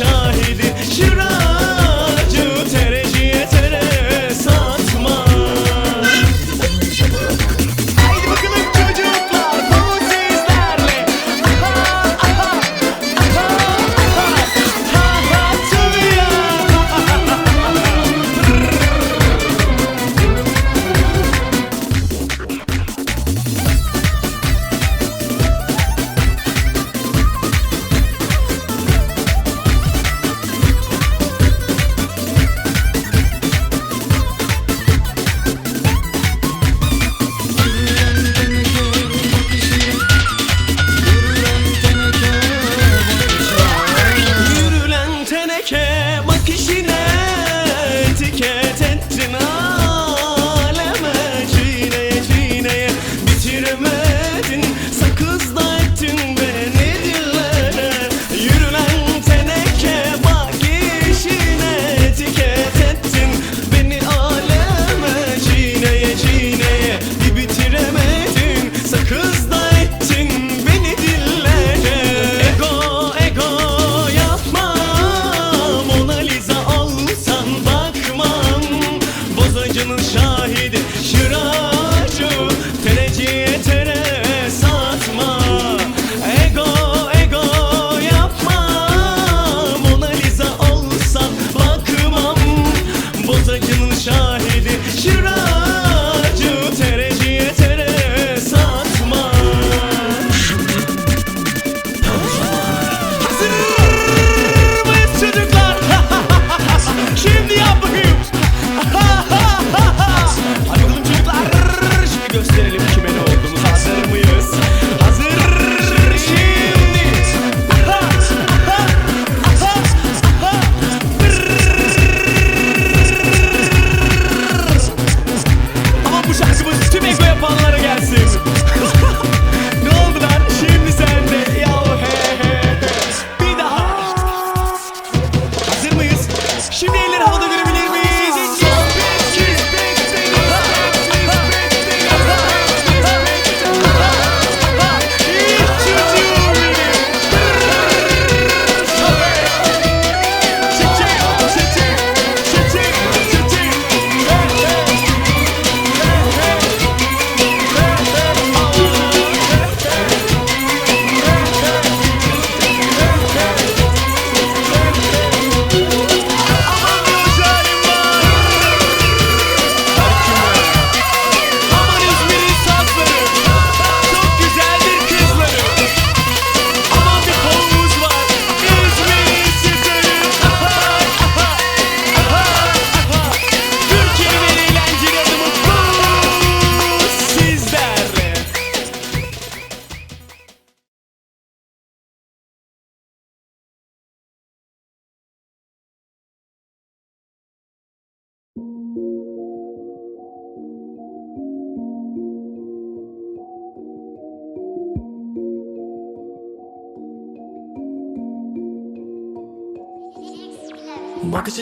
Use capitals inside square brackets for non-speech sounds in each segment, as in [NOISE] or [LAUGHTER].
Shahid tüm ego yapanlara gelsin.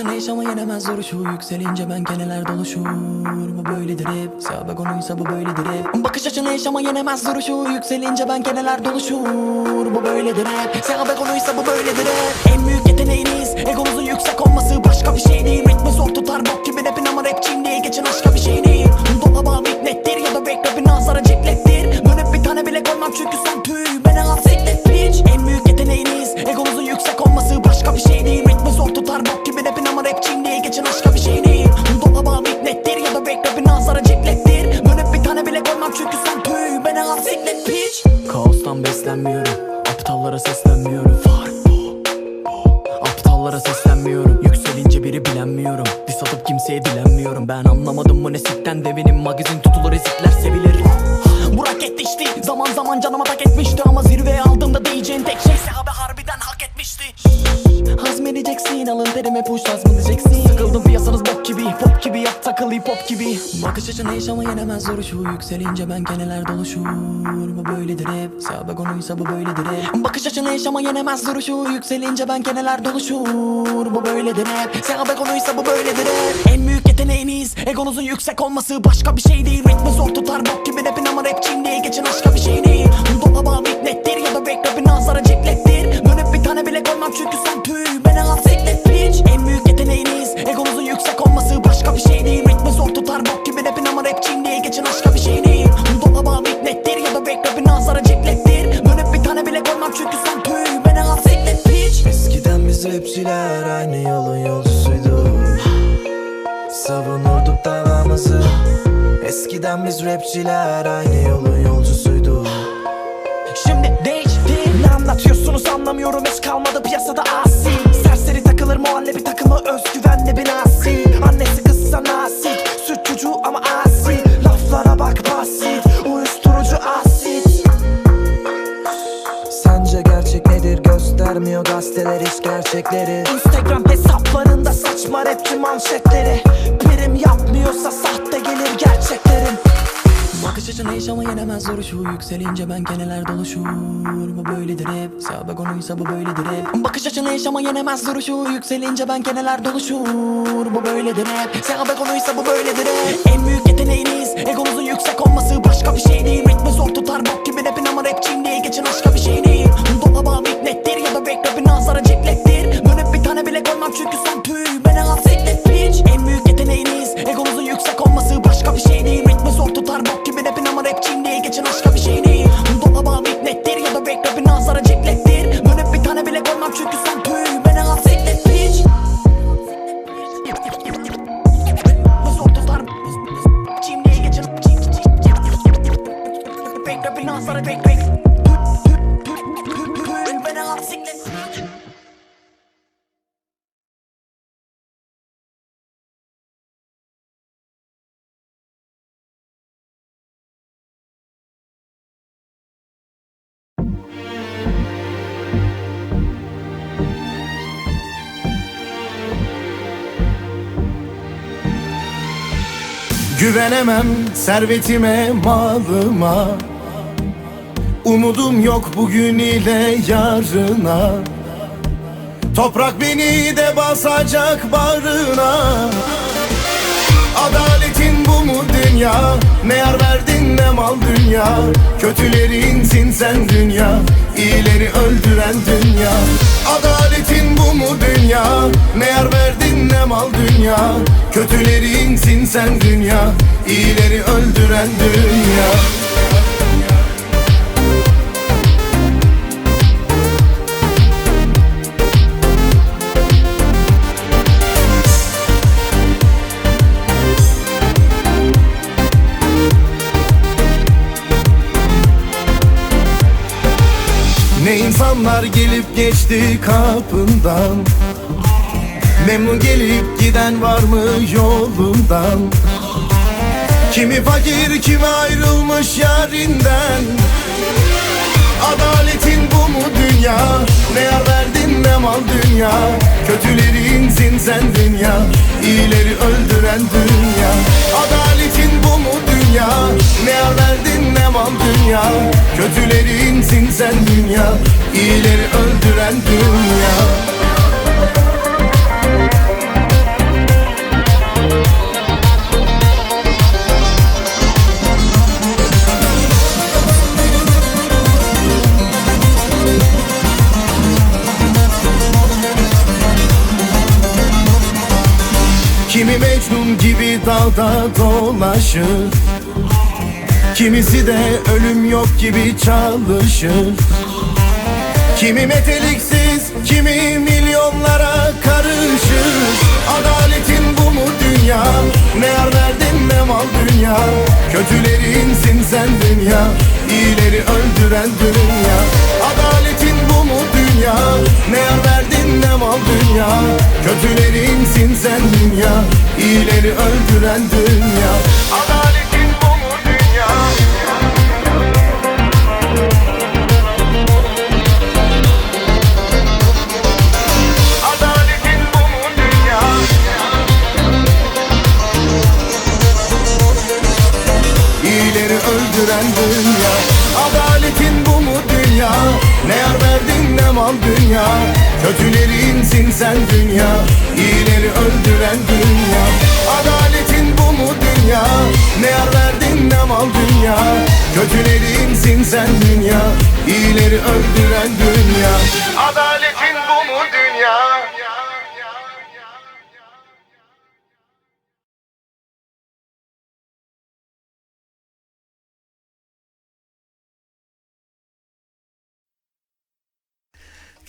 Açın yaşama yenemez duruşu Yükselince ben keneler doluşur Bu böyledir hep. Sağda konuysa bu böyledir hep. Bakış açın yaşama yenemez duruşu Yükselince ben keneler doluşur Bu böyledir hep. Sağda konuysa bu böyledir hep. En büyük yeteneğiniz Egonuzun yüksek olması. Başka bir şey değil. Ritmi zor tutar bok gibi rapin ama rapçiyim değil. Geçin aşka bir şey değil. Dolaba nettir ya da rap rapin nazara ciklettir. Dönüp bir tane bile koymam çünkü Aptallara seslenmiyorum. Yükselince biri bilenmiyorum. Dis atıp kimseye dilenmiyorum. Ben anlamadım bu ne sitten de benim magazin tutulur ezikler sevilir. Burak yetişti Zaman zaman canıma tak etmişti Ama zirveye aldığımda diyeceğin tek şeyse abi harbiden Hazmedeceksin alın terime push hazmedeceksin Sıkıldım piyasanız bok gibi Pop gibi yap takıl hip hop gibi. Bakış açın yaşama yenemez duruşu Yükselince ben keneler doluşur Bu böyledir hep. Sağda konuysa bu böyledir hep. Bakış açın yaşama yenemez duruşu Yükselince ben keneler doluşur Bu böyledir hep. Sağda konuysa bu böyledir hep. En büyük yeteneğiniz Egonuzun yüksek olması. Başka bir şey değil. Ritmi zor tutar. Bok gibi rapin ama rapçiyim değil. Geçin aşka bir şey değil. Dolaba nettir ya da rap rapin. Nazara ciklettir göstermiyor gazeteler hiç gerçekleri. Instagram hesaplarında saçma rapçi manşetleri. Prim yapmıyorsa sahte gelir gerçeklerin. Bakış açın yaşama yenemez duruşu Yükselince ben keneler doluşur. Bu böyledir hep. Sağda konuysa bu böyledir hep. Bakış açın yaşama yenemez duruşu Yükselince ben keneler doluşur. Bu böyledir hep. Sağda konuysa bu böyledir hep. En büyük yeteneğiniz Egonuzun yüksek olması. Başka bir şey değil. Ritmi zor tutar. Bok gibi rapin ama rapçiyim değil. Geçin aşka bir şey değil nazara ciklettir. Dönüp bir tane bile koymam çünkü sen Güvenemem servetime, malıma. Umudum yok bugün ile yarına. Toprak beni de basacak bağrına dünya. Ne yar verdin ne mal dünya. Kötülerinsin sen dünya. İyileri öldüren dünya. Adaletin bu mu dünya? Ne yar verdin ne mal dünya. Kötülerinsin sen dünya. İyileri öldüren dünya Ne insanlar gelip geçti kapından. Memnun gelip giden var mı yolundan? Kimi fakir kimi ayrılmış yarinden. Adaletin bu mu dünya? Ne verdin ne mal dünya? Kötülerinsin sen dünya İyileri öldüren dünya. Adaletin bu mu dünya Ne yar verdin ne mal dünya. Kötülerinsin sen dünya. İyileri öldüren dünya. Kimi Mecnun gibi dalda dolaşır Kimisi de ölüm yok gibi çalışır. Kimi meteliksiz, kimi milyonlara karışır. Adaletin bu mu dünya? Ne yar verdin ne mal dünya? Kötülerinsin sen dünya İyileri öldüren dünya. Adaletin bu mu dünya? Ne yar verdin ne mal dünya? Kötülerinsin sen dünya İyileri öldüren dünya verdin ne mal dünya Kötülerinsin sen dünya. İyileri öldüren dünya. Adaletin bu mu dünya? Ne yar verdin ne mal dünya? Kötülerinsin sen dünya. İyileri öldüren dünya. Adaletin bu mu dünya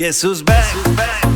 Yes, who's back? Who's back?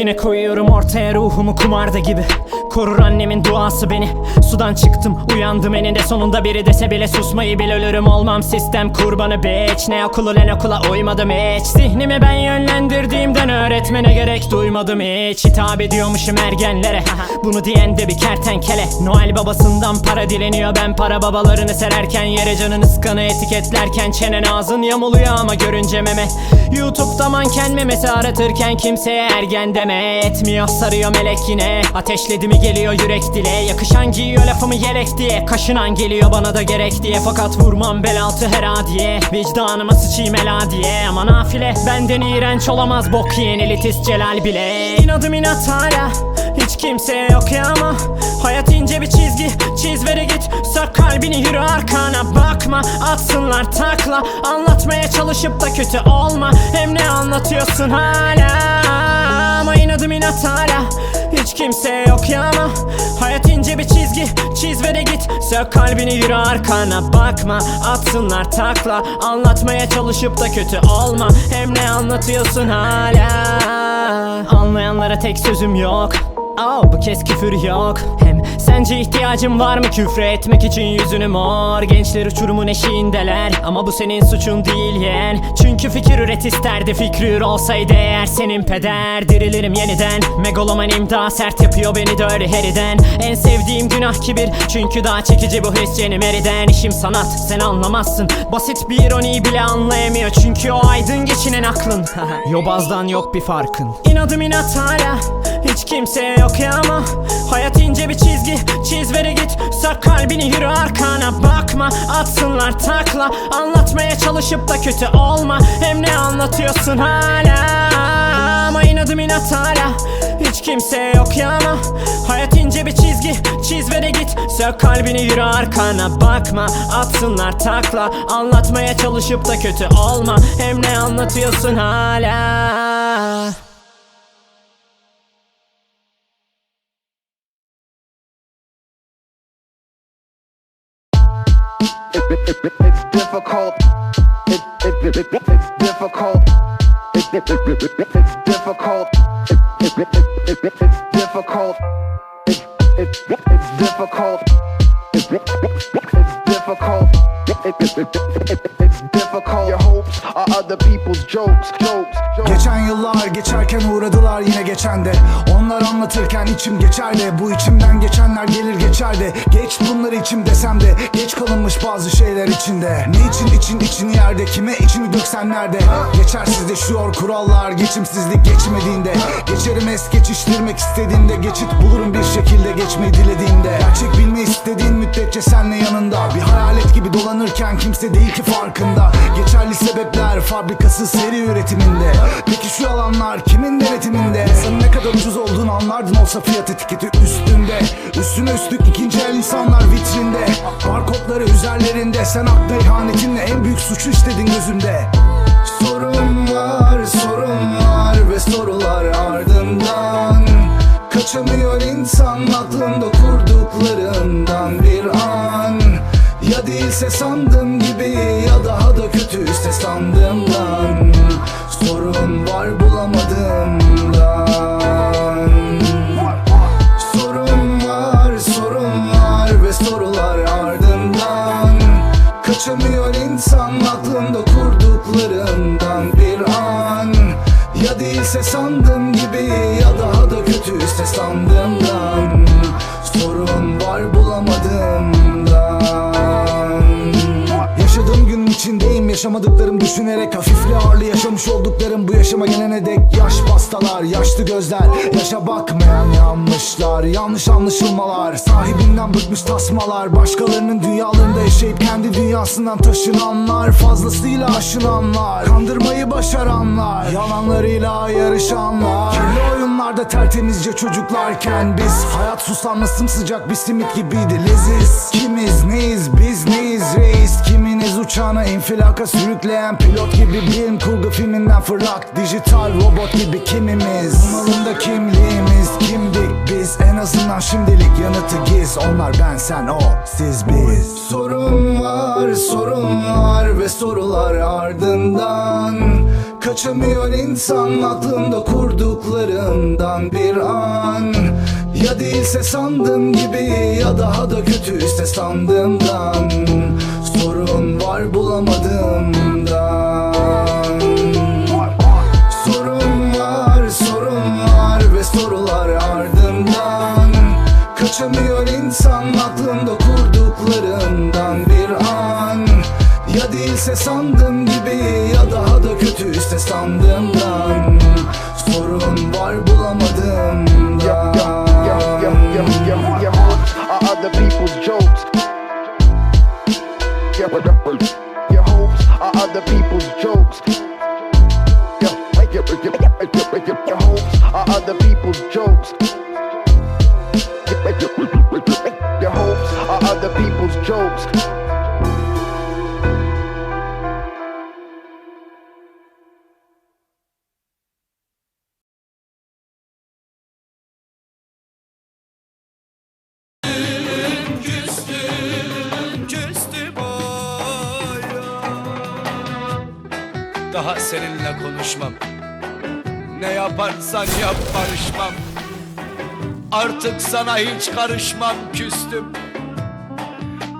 Yine koyuyorum ortaya ruhumu kumarda gibi Korur annemin duası beni. Sudan çıktım uyandım eninde sonunda. Biri dese bile susmayı bil ölürüm. Olmam sistem kurbanı bitch. Ne okulu ne okula uymadım hiç. Zihnimi ben yönlendirdiğimden öğretmene gerek duymadım hiç. Hitap ediyormuşum ergenlere. Bunu diyen de bir kertenkele. Noel babasından para dileniyor. Ben para babalarını sererken Yere canın ıskanı etiketlerken Çenen ağzın yamuluyor ama görünce meme. Youtube'da manken memesi aratırken kimseye ergen deme Etmiyor. Sarıyor melek yine. Ateşledi mi geliyor yürek dile. Yakışan giyiyor lafımı yelek diye. Kaşınan geliyor bana da gerek diye. Fakat vurmam bel altı her adiye Vicdanıma sıçayım ela diye. Ama nafile benden iğrenç olamaz Bok yiyen elitist Celal bile. İnadım inat hala hiç kimseye yok ya ama. Hayat ince bir çizgi Çiz veri git. Sök kalbini yürü arkana Bakma. Atsınlar takla Anlatmaya çalışıp da kötü olma. Hem ne anlatıyorsun hala? Ama inadım inat hala hiç kimseye yok ya ama Hayat ince bir çizgi. Çiz ve de git. Sök kalbini yürü arkana. Bakma atsınlar takla. Anlatmaya çalışıp da kötü olma. Hem ne anlatıyorsun hala? Anlayanlara tek sözüm yok Oh, bu kez küfür yok. Hem sence ihtiyacın var mı? Küfre etmek için yüzünü mor. Gençler uçurumun eşiğindeler. Ama bu senin suçun değil yeğen. Çünkü fikir üret isterdi. Fikri olsaydı eğer senin peder. Dirilirim yeniden. Megalomanim daha sert yapıyor beni öyle heriden. En sevdiğim günah kibir. Çünkü daha çekici bu his yeni meriden İşim sanat sen anlamazsın. Basit bir ironiyi bile anlayamıyor. Çünkü o aydın geçinen aklın. [LAUGHS] Yobazdan yok bir farkın. İnadım inat hala. Hiç kimseye yok ya ama Hayat ince bir çizgi Çiz veri git. Sök kalbini yürü arkana Bakma. Atsınlar takla Anlatmaya çalışıp da kötü olma. Hem ne anlatıyorsun hala? Ama inadım inat hala. Hiç kimseye yok ya ama Hayat ince bir çizgi Çiz ve de git. Sök kalbini yürü arkana Bakma. Atsınlar takla Anlatmaya çalışıp da kötü olma. Hem ne anlatıyorsun hala it's difficult. It, it, it, it, it, it's difficult. It, it, it's difficult. It, it, it's difficult. It, it, it, it, it's difficult. Your hopes are other people's jokes, jokes. Geçen yıllar geçerken uğradılar yine geçen de Onlar anlatırken içim geçer de Bu içimden geçenler gelir geçer de Geç bunları içim desem de Geç kalınmış bazı şeyler içinde. Ne için için için yerde Kime içini döksen nerede? Geçersizleşiyor kurallar Geçimsizlik geçmediğinde. Geçerim es geçiştirmek istediğinde Geçit bulurum bir şekilde geçmeyi dilediğinde. Gerçek bilmeyi istediğin müddetçe senle yanında. Bir hayalet gibi dolanırken kimse değil ki farkında. Geçerli sebepler fabrikası seri üretiminde. Peki şu yalanlar kimin denetiminde? Sen ne kadar ucuz olduğunu anlardın olsa fiyat etiketi üstünde. Üstüne üstlük ikinci el insanlar vitrinde. Barkodları üzerlerinde. Sen akla ihanetinle en büyük suçu işledin gözümde. Sorun var, sorun var ve sorular ardından. Kaçamıyor insan aklında kurduklarından bir an. Ya değilse sandığım sandığım gibi ya daha da kötüyse sandığımdan yaşamadıklarım düşünerek Hafifli ağırlı yaşamış olduklarım. Bu yaşama gelene dek Yaş pastalar, yaşlı gözler. Yaşa bakmayan yanlışlar Yanlış anlaşılmalar. Sahibinden bıkmış tasmalar. Başkalarının dünyalarında yaşayıp kendi dünyasından taşınanlar. Fazlasıyla aşınanlar. Kandırmayı başaranlar. Yalanlarıyla yarışanlar. Kirli oyunlarda tertemizce çocuklarken Biz hayat susamlı sımsıcak bir simit gibiydi leziz. Kimiz neyiz biz neyiz reis? Kiminiz uçağına infilaka sürükleyen pilot gibi Bilim kurgu filminden fırlak Dijital robot gibi kimimiz? Umurumda kimliğimiz kimdik biz? En azından şimdilik yanıtı giz. Onlar ben sen o siz biz. Sorun var sorun var ve sorular ardından Kaçamıyor insan aklında kurduklarından bir an. Ya değilse sandığım gibi ya daha da kötüyse sandığımdan. Sorun var bulamadığımdan kötüyse Daha seninle konuşmam. Ne yaparsan yap barışmam. Artık sana hiç karışmam küstüm.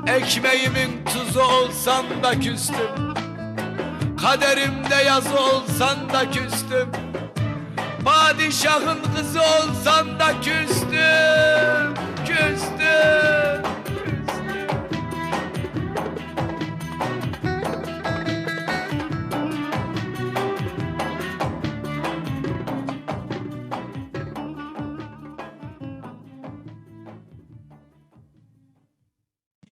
Ekmeğimin tuzu olsan da küstüm. Kaderimde yazı olsan da küstüm. Padişahın kızı olsan da küstüm Küstüm